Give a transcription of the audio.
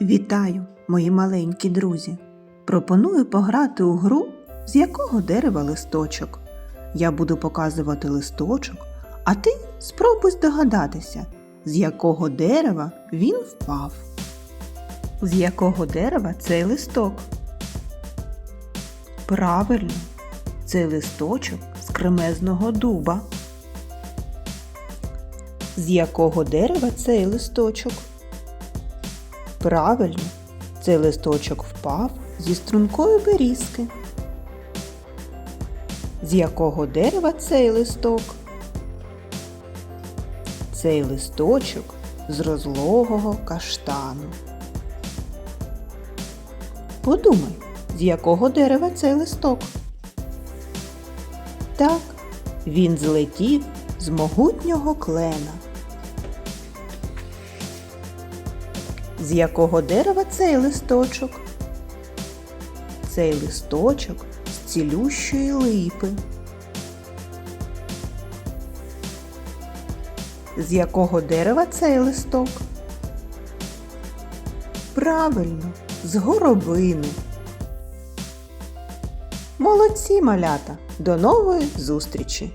Вітаю, мої маленькі друзі! Пропоную пограти у гру, з якого дерева листочок. Я буду показувати листочок, а ти спробуй здогадатися, з якого дерева він впав. З якого дерева цей листок? Правильно, цей листочок з кремезного дуба. З якого дерева цей листочок? Правильно, цей листочок впав зі стрункої берізки. З якого дерева цей листок? Цей листочок з розлогого каштану. Подумай, з якого дерева цей листок? Так, він злетів з могутнього клена. З якого дерева цей листочок? Цей листочок з цілющої липи. З якого дерева цей листок? Правильно, з горобини. Молодці малята! До нової зустрічі!